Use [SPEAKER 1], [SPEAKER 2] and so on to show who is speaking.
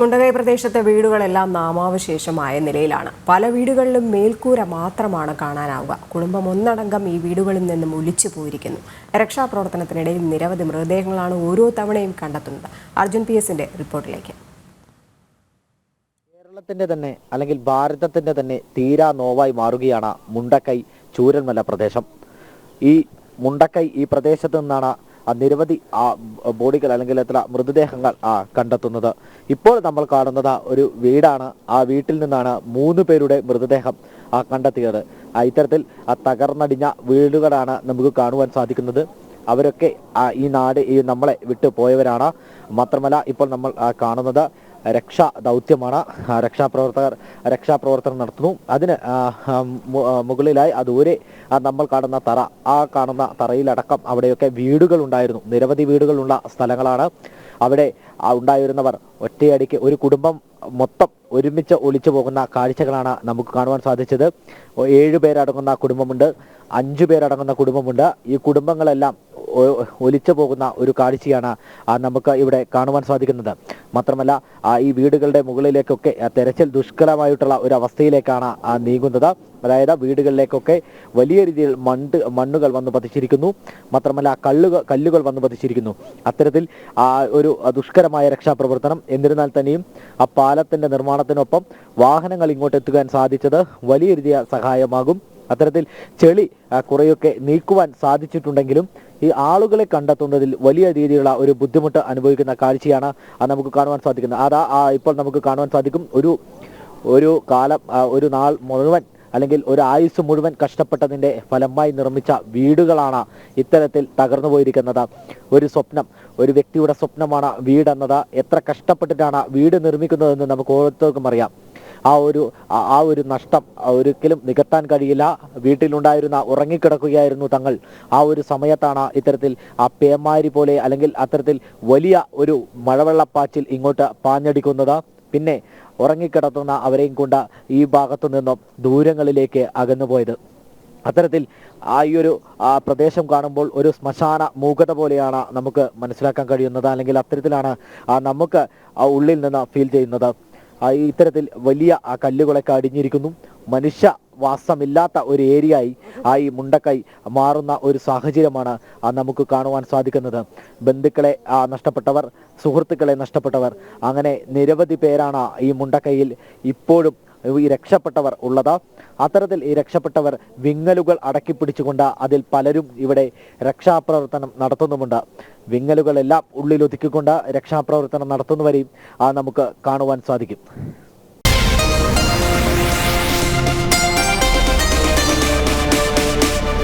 [SPEAKER 1] മുണ്ടകൈ പ്രദേശത്തെ വീടുകളെല്ലാം നാമാവശേഷമായ നിലയിലാണ്. പല വീടുകളിലും മേൽക്കൂര മാത്രമാണ് കാണാനാവുക. കുടുംബം ഒന്നടങ്കം ഈ വീടുകളിൽ നിന്നും ഒലിച്ചു പോയിരിക്കുന്നു. രക്ഷാപ്രവർത്തനത്തിനിടയിൽ നിരവധി മൃതദേഹങ്ങളാണ് ഓരോ തവണയും കണ്ടെത്തുന്നത്. അർജുൻ പി എസിന്റെ റിപ്പോർട്ടിലേക്ക്.
[SPEAKER 2] കേരളത്തിന്റെ തന്നെ അല്ലെങ്കിൽ ഭാരതത്തിന്റെ തന്നെ തീരാ നോവായി മാറുകയാണ് മുണ്ടക്കൈ ചൂരൽമല പ്രദേശം. ഈ മുണ്ടക്കൈ ഈ പ്രദേശത്ത് നിന്നാണ് നിരവധി ആ ബോഡികൾ അല്ലെങ്കിൽ എത്ര മൃതദേഹങ്ങൾ ആ കണ്ടെത്തുന്നത്. ഇപ്പോൾ നമ്മൾ കാണുന്നത് ഒരു വീടാണ്. ആ വീട്ടിൽ നിന്നാണ് മൂന്ന് പേരുടെ മൃതദേഹം ആ കണ്ടെത്തിയത്. ഇത്തരത്തിൽ തകർന്നടിഞ്ഞ വീടുകളാണ് നമുക്ക് കാണുവാൻ സാധിക്കുന്നത്. അവരൊക്കെ ഈ നാട് ഈ നമ്മളെ വിട്ടു പോയവരാണ്. മാത്രമല്ല ഇപ്പോൾ നമ്മൾ കാണുന്നത് രക്ഷാ ദൗത്യമാണ്. രക്ഷാപ്രവർത്തകർ രക്ഷാപ്രവർത്തനം നടത്തുന്നു. അതിന് മുകളിലായി അതുവരെ നമ്മൾ കാണുന്ന തറ. ആ കാണുന്ന തറയിലടക്കം അവിടെയൊക്കെ വീടുകൾ ഉണ്ടായിരുന്നു. നിരവധി വീടുകളുള്ള സ്ഥലങ്ങളാണ് അവിടെ ഉണ്ടായിരുന്നവർ. ഒറ്റയടിക്ക് ഒരു കുടുംബം മൊത്തം ഒരുമിച്ച് ഒളിച്ചു പോകുന്ന കാഴ്ചകളാണ് നമുക്ക് കാണുവാൻ സാധിച്ചത്. ഏഴുപേരടങ്ങുന്ന ഏഴ് പേരടങ്ങുന്ന കുടുംബമുണ്ട്. അഞ്ചു പേരടങ്ങുന്ന കുടുംബമുണ്ട്. ഈ കുടുംബങ്ങളെല്ലാം ഒലിച്ചു പോകുന്ന ഒരു കാഴ്ചയാണ് നമുക്ക് ഇവിടെ കാണുവാൻ സാധിക്കുന്നത്. മാത്രമല്ല ഈ വീടുകളുടെ മുകളിലേക്കൊക്കെ തെരച്ചിൽ ദുഷ്കരമായിട്ടുള്ള ഒരു അവസ്ഥയിലേക്കാണ് നീങ്ങുന്നത്. അതായത് വീടുകളിലേക്കൊക്കെ വലിയ രീതിയിൽ മണ്ട് മണ്ണുകൾ വന്ന് പതിച്ചിരിക്കുന്നു. മാത്രമല്ല കള്ളുകൾ കല്ലുകൾ വന്ന് പതിച്ചിരിക്കുന്നു. അത്തരത്തിൽ ആ ഒരു ദുഷ്കരമായ രക്ഷാപ്രവർത്തനം എന്നിരുന്നാൽ തന്നെയും ആ പാലത്തിന്റെ നിർമ്മാണത്തിനൊപ്പം വാഹനങ്ങൾ ഇങ്ങോട്ട് എത്തുവാൻ സാധിച്ചത് വലിയ രീതിയിൽ സഹായമാകും. അത്തരത്തിൽ ചെളി കുറെയൊക്കെ നീക്കുവാൻ സാധിച്ചിട്ടുണ്ടെങ്കിലും ഈ ആളുകളെ കണ്ടെത്തുന്നതിൽ വലിയ രീതിയിലുള്ള ഒരു ബുദ്ധിമുട്ട് അനുഭവിക്കുന്ന കാഴ്ചയാണ് നമുക്ക് കാണുവാൻ സാധിക്കുന്നത്. അതാ ഇപ്പോൾ നമുക്ക് കാണുവാൻ സാധിക്കും ഒരു ഒരു കാലം ഒരു നാൾ മുഴുവൻ അല്ലെങ്കിൽ ഒരു ആയുസ് മുഴുവൻ കഷ്ടപ്പെട്ടതിന്റെ ഫലമായി നിർമ്മിച്ച വീടുകളാണ് ഇത്തരത്തിൽ തകർന്നു പോയിരിക്കുന്നത്. ഒരു സ്വപ്നം ഒരു വ്യക്തിയുടെ സ്വപ്നമാണ് വീടെന്നത്. എത്ര കഷ്ടപ്പെട്ടിട്ടാണ് വീട് നിർമ്മിക്കുന്നതെന്ന് നമുക്ക് ഓരോരുത്തർക്കും അറിയാം. ആ ഒരു ആ- ഒരു നഷ്ടം ഒരിക്കലും നികത്താൻ കഴിയില്ല. വീട്ടിലുണ്ടായിരുന്ന ഉറങ്ങിക്കിടക്കുകയായിരുന്നു തങ്ങൾ. ആ ഒരു സമയത്താണ് ഇത്തരത്തിൽ ആ പേമാരി പോലെ അല്ലെങ്കിൽ അത്തരത്തിൽ വലിയ ഒരു മഴവെള്ളപ്പാച്ചിൽ ഇങ്ങോട്ട് പാഞ്ഞടിക്കുന്നത്. പിന്നെ ഉറങ്ങിക്കിടത്തുന്ന അവരെയും കൊണ്ട് ഈ ഭാഗത്തു നിന്നും ദൂരങ്ങളിലേക്ക് അകന്നുപോയത് അത്തരത്തിൽ ആ ഈ ഒരു പ്രദേശം കാണുമ്പോൾ ഒരു ശ്മശാന മൂകത പോലെയാണ് നമുക്ക് മനസ്സിലാക്കാൻ കഴിയുന്നത്. അല്ലെങ്കിൽ അത്തരത്തിലാണ് നമുക്ക് ഉള്ളിൽ നിന്ന് ഫീൽ ചെയ്യുന്നത്. ഇത്തരത്തിൽ വലിയ കല്ലുകളൊക്കെ അടിഞ്ഞിരിക്കുന്നു. മനുഷ്യ വാസമില്ലാത്ത ഒരു ഏരിയയായി ആ ഈ മുണ്ടക്കൈ മാറുന്ന ഒരു സാഹചര്യമാണ് നമുക്ക് കാണുവാൻ സാധിക്കുന്നത്. ബന്ധുക്കളെ നഷ്ടപ്പെട്ടവർ സുഹൃത്തുക്കളെ നഷ്ടപ്പെട്ടവർ അങ്ങനെ നിരവധി പേരാണ് ഈ മുണ്ടക്കൈയിൽ ഇപ്പോഴും ഈ രക്ഷപ്പെട്ടവർ ഉള്ളത്. അത്തരത്തിൽ ഈ രക്ഷപ്പെട്ടവർ വിങ്ങലുകൾ അടക്കി പിടിച്ചുകൊണ്ട് അതിൽ പലരും ഇവിടെ രക്ഷാപ്രവർത്തനം നടത്തുന്നുമുണ്ട്. വിങ്ങലുകളെല്ലാം ഉള്ളിലൊതുക്കിക്കൊണ്ട് രക്ഷാപ്രവർത്തനം നടത്തുന്നവരെയും നമുക്ക് കാണുവാൻ സാധിക്കും.